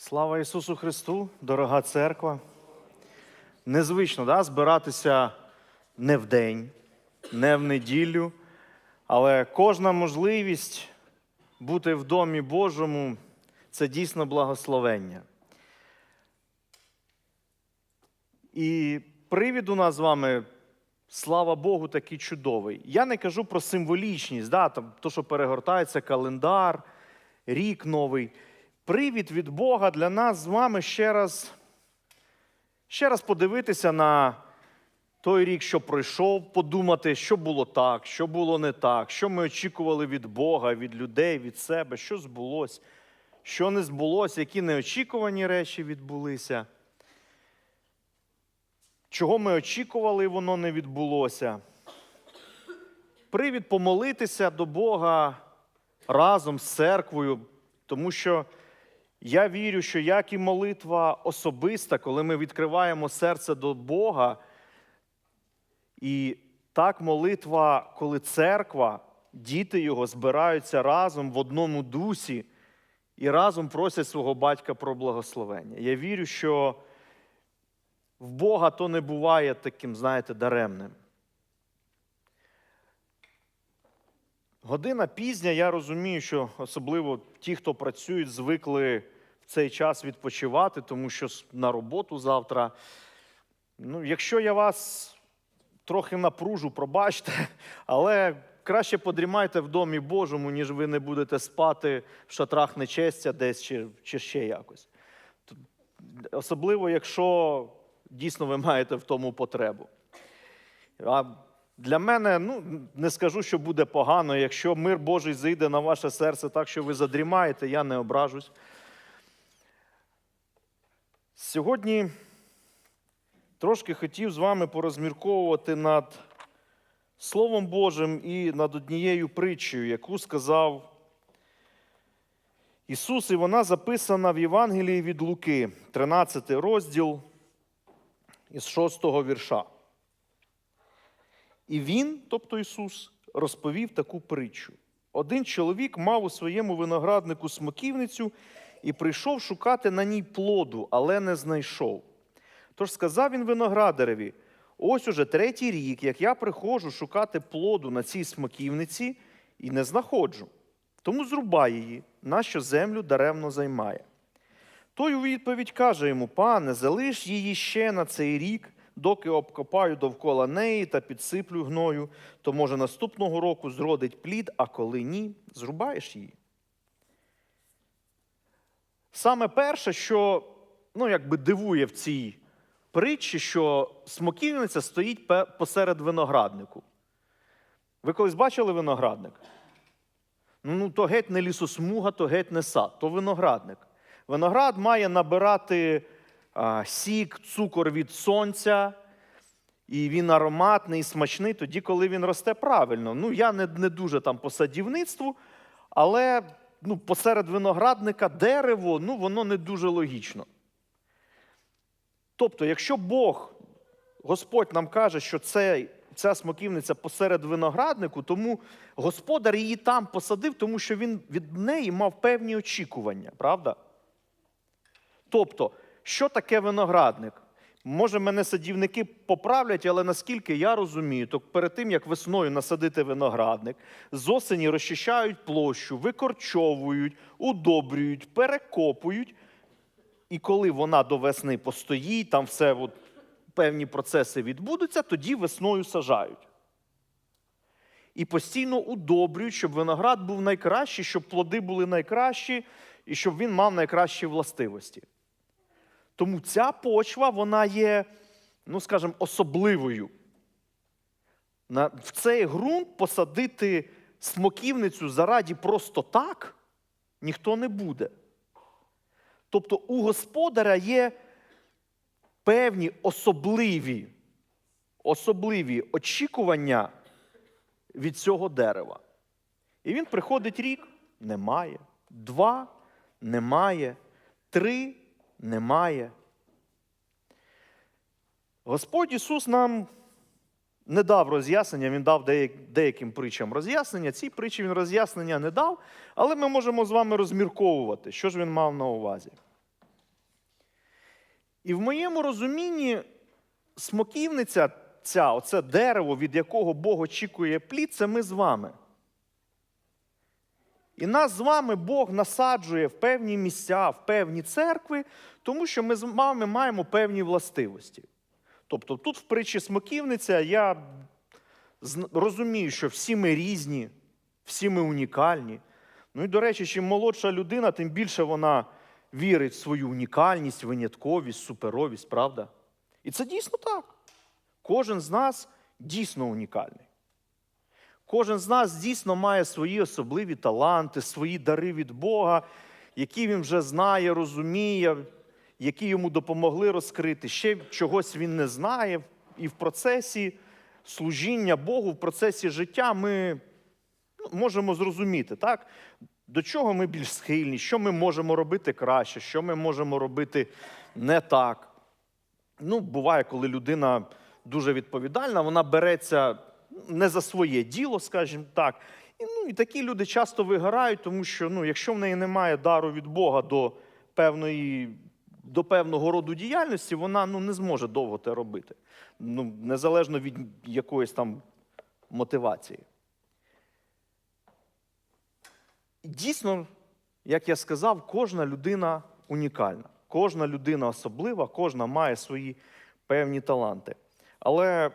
Слава Ісусу Христу, дорога церква. Незвично да, збиратися не в день, не в неділю, але кожна можливість бути в домі Божому це дійсно благословення. І привід у нас з вами, слава Богу, такий чудовий. Я не кажу про символічність, да, там, то, що перегортається календар, рік новий. Привід від Бога для нас з вами ще раз, ще раз подивитися на той рік, що пройшов, подумати, що було так, що було не так, що ми очікували від Бога, від людей, від себе, що збулося, що не збулося, які неочікувані речі відбулися. Чого ми очікували, воно не відбулося. Привід помолитися до Бога разом з церквою, тому що я вірю, що як і молитва особиста, коли ми відкриваємо серце до Бога, і так молитва, коли церква, діти Його збираються разом в одному дусі і разом просять свого батька про благословення. Я вірю, що в Бога то не буває таким, знаєте, даремним. Година пізня, я розумію, що особливо ті, хто працюють, звикли в цей час відпочивати, тому що на роботу завтра. Ну, якщо я вас трохи напружу, пробачте, але краще подрімайте в домі Божому, ніж ви не будете спати в шатрах нечестя десь чи, чи ще якось. Особливо, якщо дійсно ви маєте в тому потребу. Для мене, ну, не скажу, що буде погано, якщо мир Божий зайде на ваше серце так, що ви задрімаєте, я не ображусь. Сьогодні трошки хотів з вами порозмірковувати над Словом Божим і над однією притчею, яку сказав Ісус, і вона записана в Євангелії від Луки, 13 розділ із 6 вірша. І він, тобто Ісус, розповів таку притчу. Один чоловік мав у своєму винограднику смоківницю і прийшов шукати на ній плоду, але не знайшов. Тож сказав він виноградареві: ось уже третій рік, як я приходжу шукати плоду на цій смоківниці і не знаходжу. Тому зрубай її, нащо землю даремно займає. Той у відповідь каже йому: Пане, залиш її ще на цей рік, доки обкопаю довкола неї та підсиплю гною, то, може, наступного року зродить плід, а коли ні, зрубаєш її. Саме перше, що ну, якби дивує в цій притчі, що смоківниця стоїть посеред винограднику. Ви колись бачили виноградник? Ну, ну, то геть не лісосмуга, то геть не сад, то виноградник. Виноград має набирати сік, цукор від сонця, і він ароматний, смачний тоді, коли він росте правильно. Ну, я не, не дуже там по садівництву, але ну, посеред виноградника дерево, ну, воно не дуже логічно. Тобто, якщо Бог, Господь нам каже, що цей, ця смоківниця посеред винограднику, тому господар її там посадив, тому що він від неї мав певні очікування, правда? Тобто, що таке виноградник? Може, мене садівники поправлять, але наскільки я розумію, то перед тим, як весною насадити виноградник, з осені розчищають площу, викорчовують, удобрюють, перекопують. І коли вона до весни постоїть, там все от, певні процеси відбудуться, тоді весною сажають. І постійно удобрюють, щоб виноград був найкращий, щоб плоди були найкращі, і щоб він мав найкращі властивості. Тому ця почва, вона є, ну скажімо, особливою. В цей ґрунт посадити смоківницю зараді просто так ніхто не буде. Тобто у господаря є певні особливі, особливі очікування від цього дерева. І він приходить рік, немає. Два немає. Три немає. Господь Ісус нам не дав роз'яснення, Він дав деяким притчам роз'яснення. Цій притчі Він роз'яснення не дав, але ми можемо з вами розмірковувати, що ж він мав на увазі. І в моєму розумінні смоківниця, ця, оце дерево, від якого Бог очікує плід, це ми з вами. І нас з вами Бог насаджує в певні місця, в певні церкви, тому що ми з вами маємо певні властивості. Тобто тут в притчі смоківниця я розумію, що всі ми різні, всі ми унікальні. Ну і, до речі, чим молодша людина, тим більше вона вірить в свою унікальність, винятковість, суперовість, правда? І це дійсно так. Кожен з нас дійсно унікальний. Кожен з нас дійсно має свої особливі таланти, свої дари від Бога, які він вже знає, розуміє, які йому допомогли розкрити. Ще чогось він не знає. І в процесі служіння Богу, в процесі життя ми ну, можемо зрозуміти, так? до чого ми більш схильні, що ми можемо робити краще, що ми можемо робити не так. Ну, буває, коли людина дуже відповідальна, вона береться не за своє діло, скажімо так. І, ну, і такі люди часто вигорають, тому що ну, якщо в неї немає дару від Бога до певної, до певного роду діяльності, вона ну, не зможе довго те робити. Ну, незалежно від якоїсь там мотивації. Дійсно, як я сказав, кожна людина унікальна, кожна людина особлива, кожна має свої певні таланти. Але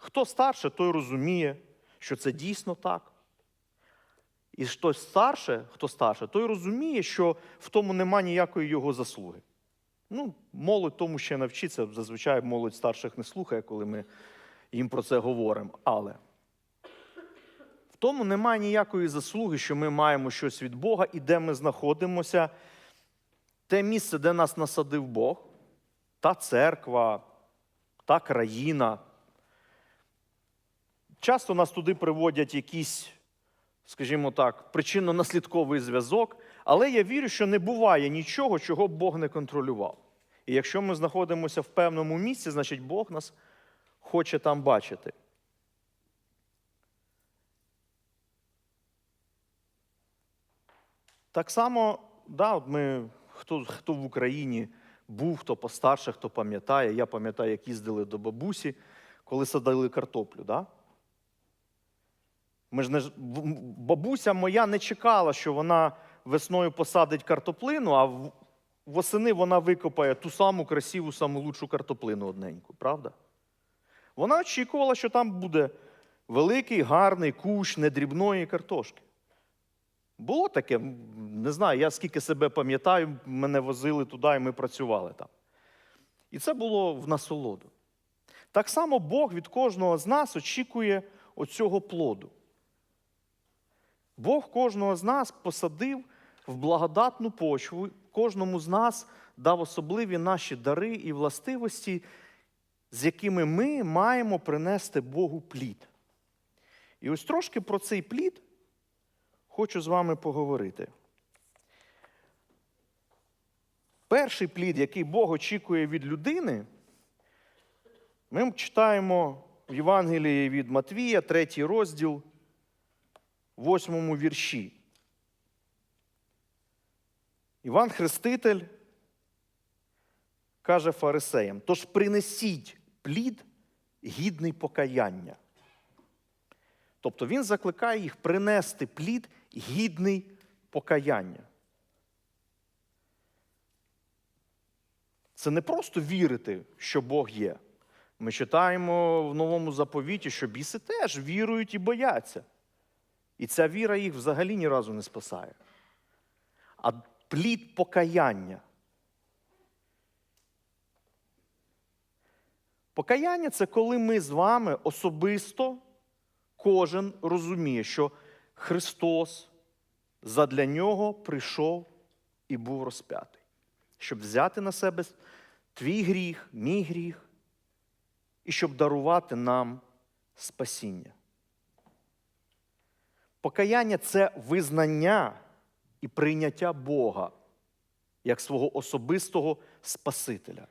хто старше, той розуміє, що це дійсно так. І хто старше, хто старше, той розуміє, що в тому нема ніякої його заслуги. Ну, молодь тому ще навчиться. Зазвичай молодь старших не слухає, коли ми їм про це говоримо. Але в тому немає ніякої заслуги, що ми маємо щось від Бога і де ми знаходимося. Те місце, де нас насадив Бог, та церква, та країна. Часто нас туди приводять якісь, скажімо так, причинно-наслідковий зв'язок, але я вірю, що не буває нічого, чого б Бог не контролював. І якщо ми знаходимося в певному місці, значить Бог нас хоче там бачити. Так само, да, от ми, хто, хто в Україні був, хто постарше, хто пам'ятає. Я пам'ятаю, як їздили до бабусі, коли садили картоплю. Да? Ми ж не, бабуся моя не чекала, що вона весною посадить картоплину, а восени вона викопає ту саму красиву, саму лучшу картоплину одненьку, правда? Вона очікувала, що там буде великий, гарний кущ недрібної картошки. Було таке, не знаю, я скільки себе пам'ятаю, мене возили туди, і ми працювали там. І це було в насолоду. Так само Бог від кожного з нас очікує оцього плоду. Бог кожного з нас посадив в благодатну почву, кожному з нас дав особливі наші дари і властивості, з якими ми маємо принести Богу плід. І ось трошки про цей плід хочу з вами поговорити. Перший плід, який Бог очікує від людини, ми читаємо в Євангелії від Матвія, третій розділ, восьмому вірші. Іван Хреститель каже фарисеям: тож принесіть плід гідний покаяння. Тобто він закликає їх принести плід гідний покаяння. Це не просто вірити, що Бог є. Ми читаємо в новому заповіті, що біси теж вірують і бояться. І ця віра їх взагалі ні разу не спасає. А плід покаяння. Покаяння це коли ми з вами особисто кожен розуміє, що Христос задля нього прийшов і був розп'ятий, щоб взяти на себе твій гріх, мій гріх, і щоб дарувати нам спасіння. Покаяння це визнання і прийняття Бога як свого особистого Спасителя.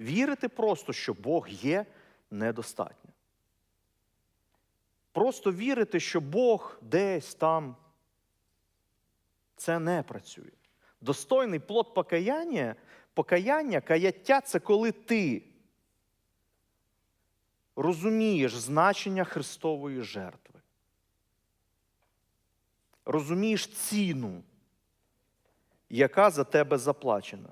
Вірити просто, що Бог є, недостатньо. Просто вірити, що Бог десь там, це не працює. Достойний плод покаяння, покаяння, каяття це коли ти розумієш значення Христової жертви. Розумієш ціну, яка за тебе заплачена.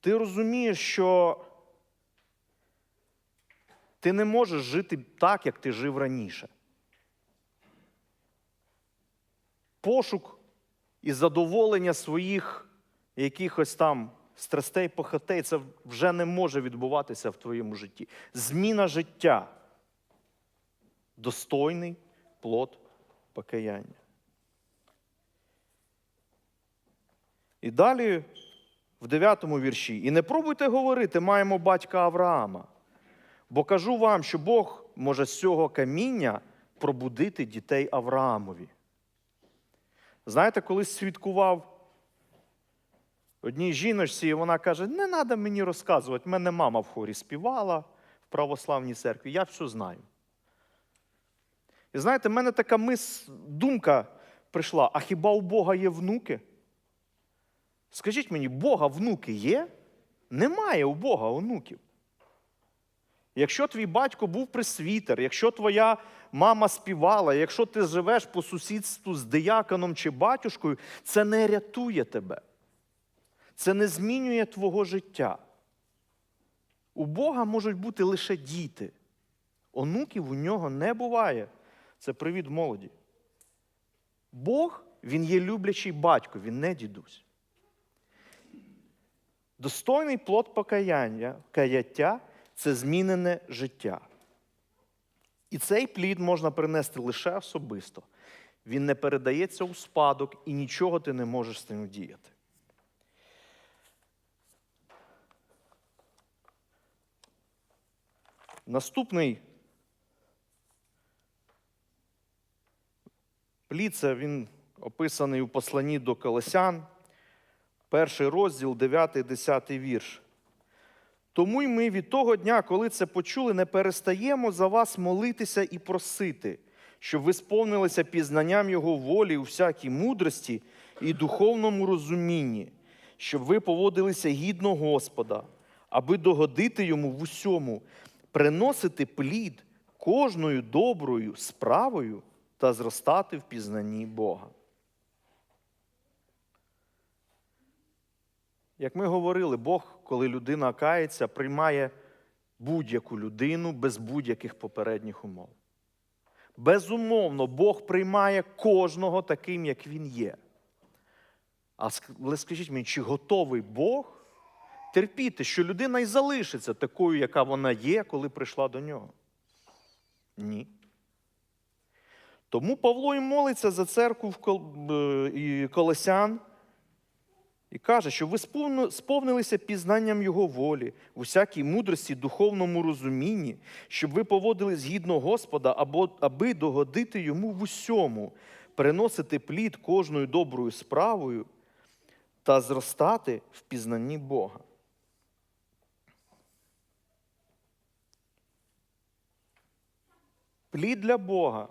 Ти розумієш, що ти не можеш жити так, як ти жив раніше. Пошук і задоволення своїх якихось там страстей, похотей, це вже не може відбуватися в твоєму житті. Зміна життя достойний плод покаяння. І далі в 9 вірші. І не пробуйте говорити, маємо батька Авраама. Бо кажу вам, що Бог може з цього каміння пробудити дітей Авраамові. Знаєте, колись свідкував одній жіночці, і вона каже: не треба мені розказувати, мене мама в хорі співала в православній церкві, я все знаю. І знаєте, в мене така мис, думка прийшла: а хіба у Бога є внуки? Скажіть мені, Бога внуки є? Немає у Бога онуків. Якщо твій батько був пресвітер, якщо твоя мама співала, якщо ти живеш по сусідству з дияконом чи батюшкою, це не рятує тебе. Це не змінює твого життя. У Бога можуть бути лише діти. Онуків у нього не буває. Це привід молоді. Бог, він є люблячий батько, він не дідусь. Достойний плод покаяння, каяття це змінене життя. І цей плід можна принести лише особисто. Він не передається у спадок і нічого ти не можеш з ним діяти. Наступний плід він описаний у посланні до Колосян, перший розділ, 9-10 вірш. Тому й ми від того дня, коли це почули, не перестаємо за вас молитися і просити, щоб ви сповнилися пізнанням Його волі у всякій мудрості і духовному розумінні, щоб ви поводилися гідно Господа, аби догодити йому в усьому, приносити плід кожною доброю справою та зростати в пізнанні Бога. Як ми говорили, Бог, коли людина кається, приймає будь-яку людину без будь-яких попередніх умов. Безумовно, Бог приймає кожного таким, як він є. Але скажіть мені, чи готовий Бог терпіти, що людина і залишиться такою, яка вона є, коли прийшла до нього? Ні. Тому Павло і молиться за церкву в Колосян. І каже, що ви сповнилися пізнанням Його волі, в усякій мудрості, духовному розумінні, щоб ви поводили згідно Господа, або, аби догодити йому в усьому, приносити плід кожною доброю справою та зростати в пізнанні Бога. Плід для Бога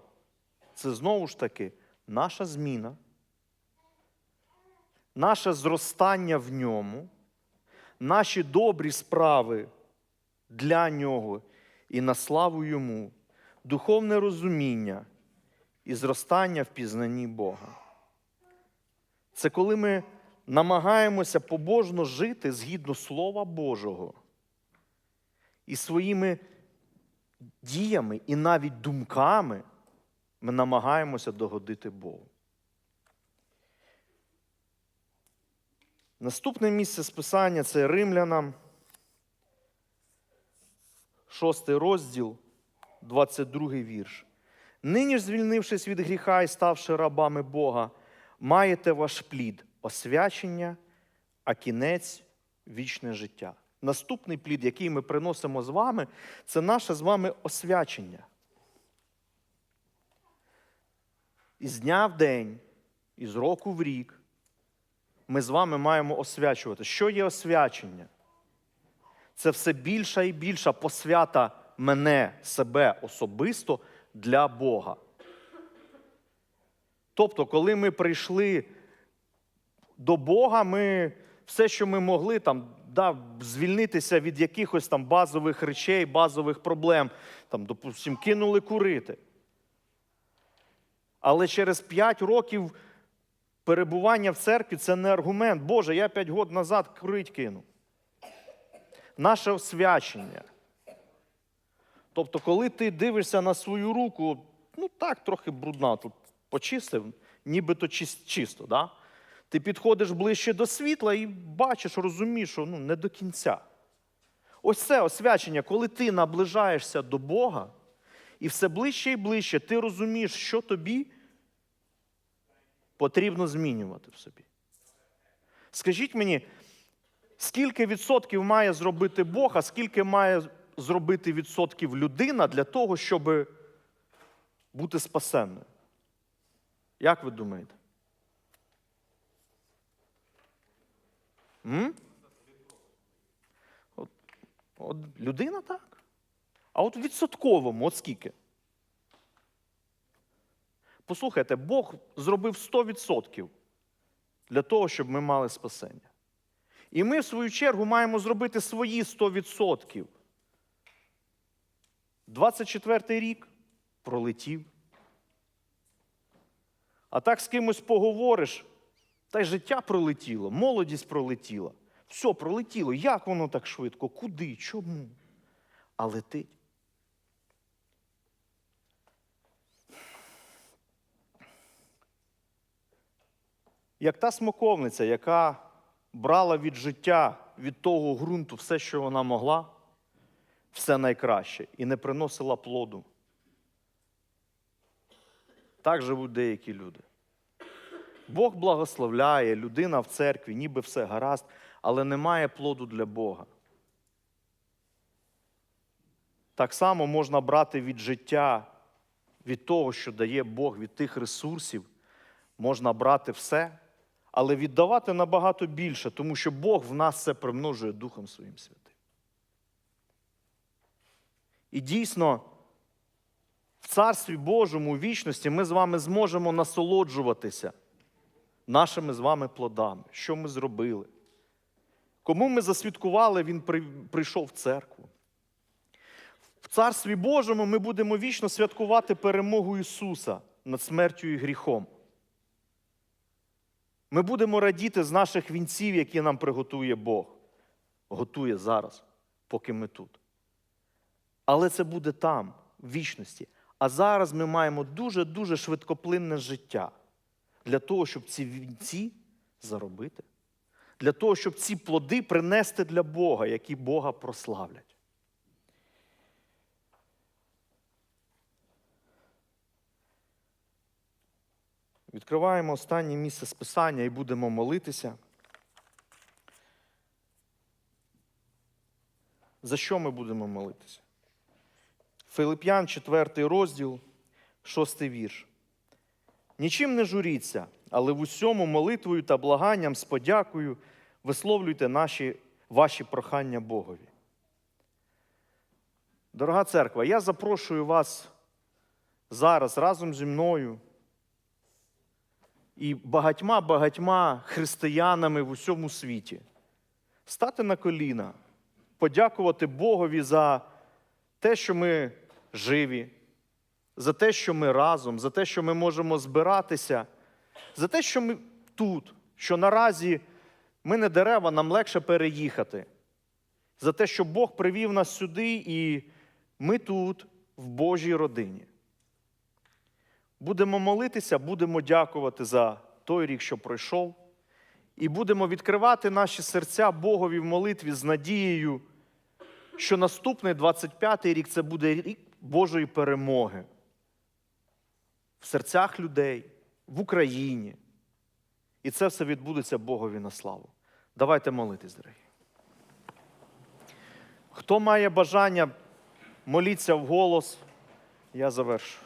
це знову ж таки наша зміна наше зростання в ньому, наші добрі справи для нього і на славу йому, духовне розуміння і зростання в пізнанні Бога. Це коли ми намагаємося побожно жити згідно Слова Божого і своїми діями, і навіть думками ми намагаємося догодити Богу. Наступне місце списання це Римлянам, 6 розділ, 22 вірш. Нині ж, звільнившись від гріха і ставши рабами Бога, маєте ваш плід освячення, а кінець вічне життя. Наступний плід, який ми приносимо з вами, це наше з вами освячення. Із дня в день, із року в рік ми з вами маємо освячувати. Що є освячення? Це все більша і більша посвята мене, себе особисто для Бога. Тобто, коли ми прийшли до Бога, ми все, що ми могли, там, да, звільнитися від якихось там базових речей, базових проблем, там, допустим, кинули курити. Але через 5 років перебування в церкві це не аргумент. Боже, я 5 років назад курить кинув. Наше освячення. Тобто, коли ти дивишся на свою руку, ну так, трохи брудна, тут почистив, нібито чис- чисто. Да? Ти підходиш ближче до світла і бачиш, розумієш, що ну, не до кінця. Ось це освячення, коли ти наближаєшся до Бога, і все ближче і ближче ти розумієш, що тобі потрібно змінювати в собі. Скажіть мені, скільки відсотків має зробити Бог, а скільки має зробити відсотків людина для того, щоб бути спасенною? Як ви думаєте? М? От, от людина так. А от відсотковому, от скільки? Послухайте, Бог зробив 100% для того, щоб ми мали спасення. І ми, в свою чергу, маємо зробити свої 100%. 24 рік пролетів. А так з кимось поговориш, та й життя пролетіло, молодість пролетіла. Все пролетіло. Як воно так швидко? Куди? Чому? А летить. Як та смоковниця, яка брала від життя, від того ґрунту все, що вона могла, все найкраще, і не приносила плоду. Так живуть деякі люди. Бог благословляє, людина в церкві, ніби все гаразд, але немає плоду для Бога. Так само можна брати від життя, від того, що дає Бог, від тих ресурсів, можна брати все, але віддавати набагато більше, тому що Бог в нас це примножує Духом Своїм Святим. І дійсно, в Царстві Божому у вічності ми з вами зможемо насолоджуватися нашими з вами плодами, що ми зробили. Кому ми засвідкували, Він прийшов в церкву. В Царстві Божому ми будемо вічно святкувати перемогу Ісуса над смертю і гріхом. Ми будемо радіти з наших вінців, які нам приготує Бог. Готує зараз, поки ми тут. Але це буде там, в вічності. А зараз ми маємо дуже-дуже швидкоплинне життя для того, щоб ці вінці заробити, для того, щоб ці плоди принести для Бога, які Бога прославлять. Відкриваємо останнє місце списання і будемо молитися. За що ми будемо молитися? Филип'ян, 4 розділ, 6 вірш. Нічим не журіться, але в усьому молитвою та благанням з подякою висловлюйте наші, ваші прохання Богові. Дорога церква, я запрошую вас зараз разом зі мною і багатьма-багатьма християнами в усьому світі стати на коліна, подякувати Богові за те, що ми живі, за те, що ми разом, за те, що ми можемо збиратися, за те, що ми тут, що наразі ми не дерева, нам легше переїхати, за те, що Бог привів нас сюди, і ми тут, в Божій родині. Будемо молитися, будемо дякувати за той рік, що пройшов, і будемо відкривати наші серця Богові в молитві з надією, що наступний 25-й рік це буде рік Божої перемоги в серцях людей, в Україні. І це все відбудеться Богові на славу. Давайте молитись, дорогі. Хто має бажання моліться вголос, я завершу.